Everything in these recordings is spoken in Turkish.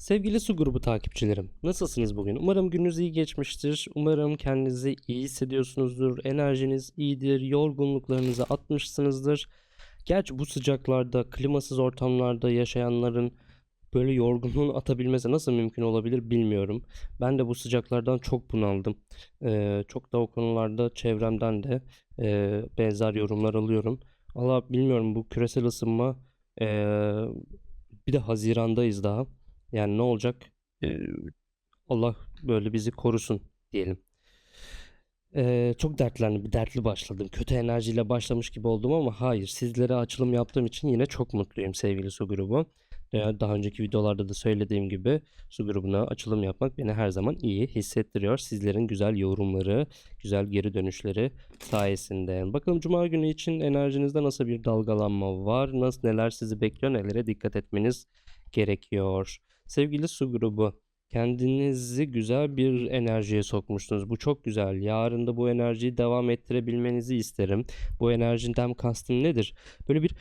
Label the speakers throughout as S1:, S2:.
S1: Sevgili su grubu takipçilerim, nasılsınız bugün? Umarım gününüz iyi geçmiştir. Umarım kendinizi iyi hissediyorsunuzdur. Enerjiniz iyidir. Yorgunluklarınızı atmışsınızdır. Gerçi bu sıcaklarda, klimasız ortamlarda yaşayanların böyle yorgunluğunu atabilmesi nasıl mümkün olabilir bilmiyorum. Ben de bu sıcaklardan çok bunaldım. Ee, çok da o konularda çevremden de e, benzer yorumlar alıyorum. Allah bilmiyorum bu küresel ısınma e, bir de Haziran'dayız daha. Yani ne olacak? Ee, Allah böyle bizi korusun diyelim. Ee, çok dertlendim, bir dertli başladım. Kötü enerjiyle başlamış gibi oldum ama hayır. Sizlere açılım yaptığım için yine çok mutluyum sevgili su grubu. Daha önceki videolarda da söylediğim gibi su grubuna açılım yapmak beni her zaman iyi hissettiriyor. Sizlerin güzel yorumları, güzel geri dönüşleri sayesinde. Bakalım Cuma günü için enerjinizde nasıl bir dalgalanma var? Nasıl neler sizi bekliyor? Nelere dikkat etmeniz gerekiyor? Sevgili su grubu, kendinizi güzel bir enerjiye sokmuşsunuz. Bu çok güzel. Yarın da bu enerjiyi devam ettirebilmenizi isterim. Bu enerjiden kastım nedir? Böyle bir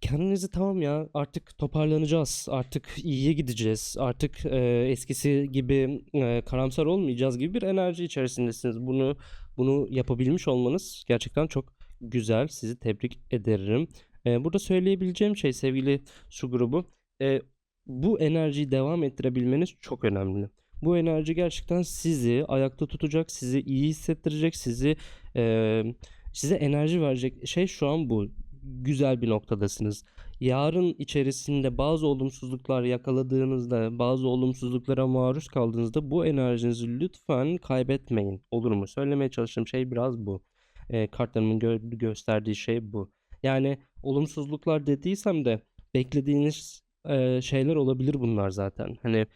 S1: kendinizi tamam ya artık toparlanacağız. Artık iyiye gideceğiz. Artık e, eskisi gibi e, karamsar olmayacağız gibi bir enerji içerisindesiniz. Bunu bunu yapabilmiş olmanız gerçekten çok güzel. Sizi tebrik ederim. E, burada söyleyebileceğim şey sevgili su grubu. e, bu enerjiyi devam ettirebilmeniz çok önemli. Bu enerji gerçekten sizi ayakta tutacak, sizi iyi hissettirecek, sizi eee, size enerji verecek şey şu an bu. Güzel bir noktadasınız. Yarın içerisinde bazı olumsuzluklar yakaladığınızda, bazı olumsuzluklara maruz kaldığınızda bu enerjinizi lütfen kaybetmeyin. Olur mu? Söylemeye çalıştığım şey biraz bu. Eee kartlarımın gö- gösterdiği şey bu. Yani olumsuzluklar dediysem de beklediğiniz eee, şeyler olabilir bunlar zaten. Hani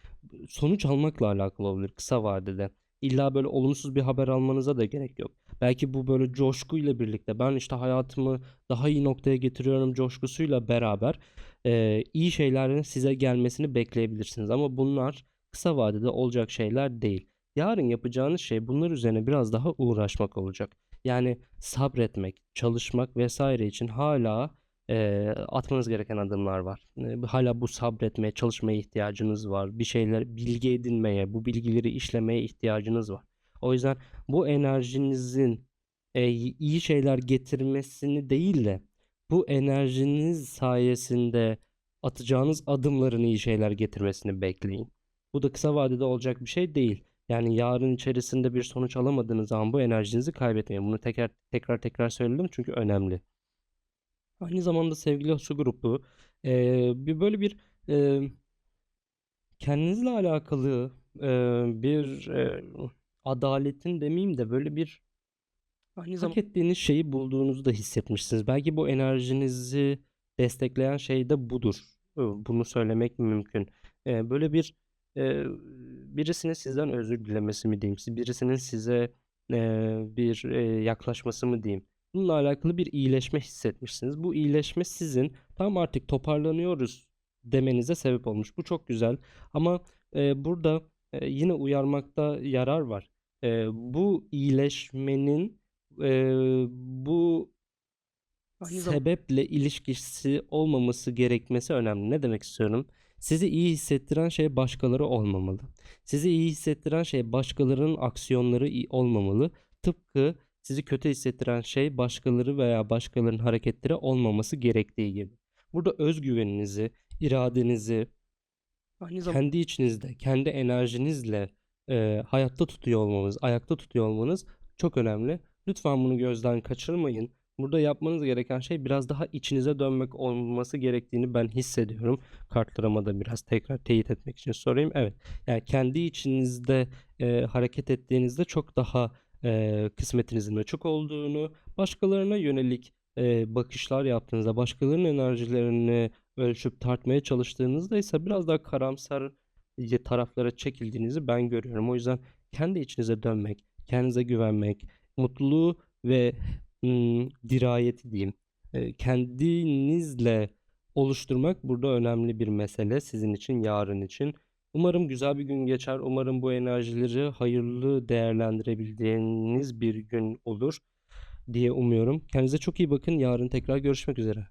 S1: sonuç almakla alakalı olabilir kısa vadede. İlla böyle olumsuz bir haber almanıza da gerek yok. Belki bu böyle coşkuyla birlikte ben işte hayatımı daha iyi noktaya getiriyorum coşkusuyla beraber eee, iyi şeylerin size gelmesini bekleyebilirsiniz. Ama bunlar kısa vadede olacak şeyler değil. Yarın yapacağınız şey bunlar üzerine biraz daha uğraşmak olacak. Yani sabretmek, çalışmak vesaire için hala Eee, atmanız gereken adımlar var. Eee, hala bu sabretmeye, çalışmaya ihtiyacınız var. Bir şeyler bilgi edinmeye, bu bilgileri işlemeye ihtiyacınız var. O yüzden bu enerjinizin eee, iyi şeyler getirmesini değil de bu enerjiniz sayesinde atacağınız adımların iyi şeyler getirmesini bekleyin. Bu da kısa vadede olacak bir şey değil. Yani yarın içerisinde bir sonuç alamadığınız zaman bu enerjinizi kaybetmeyin. Bunu tekrar tekrar tekrar söyledim çünkü önemli. Aynı zamanda sevgili su grubu eee, bir böyle bir eee, kendinizle alakalı eee, bir eee, adaletin demeyeyim de böyle bir aynı zamanda hak ettiğiniz şeyi bulduğunuzu da hissetmişsiniz. Belki bu enerjinizi destekleyen şey de budur. Bunu söylemek mümkün. Eee, böyle bir eee, birisinin sizden özür dilemesi mi diyeyim, birisinin size eee, bir eee, yaklaşması mı diyeyim. Bununla alakalı bir iyileşme hissetmişsiniz. Bu iyileşme sizin tam artık toparlanıyoruz demenize sebep olmuş. Bu çok güzel. Ama e, burada e, yine uyarmakta yarar var. E, bu iyileşmenin e, bu
S2: Aynı
S1: sebeple ilişkisi olmaması gerekmesi önemli. Ne demek istiyorum? Sizi iyi hissettiren şey başkaları olmamalı. Sizi iyi hissettiren şey başkalarının aksiyonları olmamalı. Tıpkı sizi kötü hissettiren şey başkaları veya başkalarının hareketleri olmaması gerektiği gibi. Burada özgüveninizi, iradenizi
S2: aynı zamanda
S1: kendi içinizde, kendi enerjinizle e, hayatta tutuyor olmanız, ayakta tutuyor olmanız çok önemli. Lütfen bunu gözden kaçırmayın. Burada yapmanız gereken şey biraz daha içinize dönmek olması gerektiğini ben hissediyorum. Kartlarıma da biraz tekrar teyit etmek için sorayım. Evet, yani kendi içinizde e, hareket ettiğinizde çok daha e, kısmetinizin açık olduğunu, başkalarına yönelik e, bakışlar yaptığınızda, başkalarının enerjilerini ölçüp tartmaya çalıştığınızda ise biraz daha karamsar taraflara çekildiğinizi ben görüyorum. O yüzden kendi içinize dönmek, kendinize güvenmek, mutluluğu ve ım, dirayeti diyeyim, e, kendinizle oluşturmak burada önemli bir mesele sizin için, yarın için. Umarım güzel bir gün geçer. Umarım bu enerjileri hayırlı değerlendirebildiğiniz bir gün olur diye umuyorum. Kendinize çok iyi bakın. Yarın tekrar görüşmek üzere.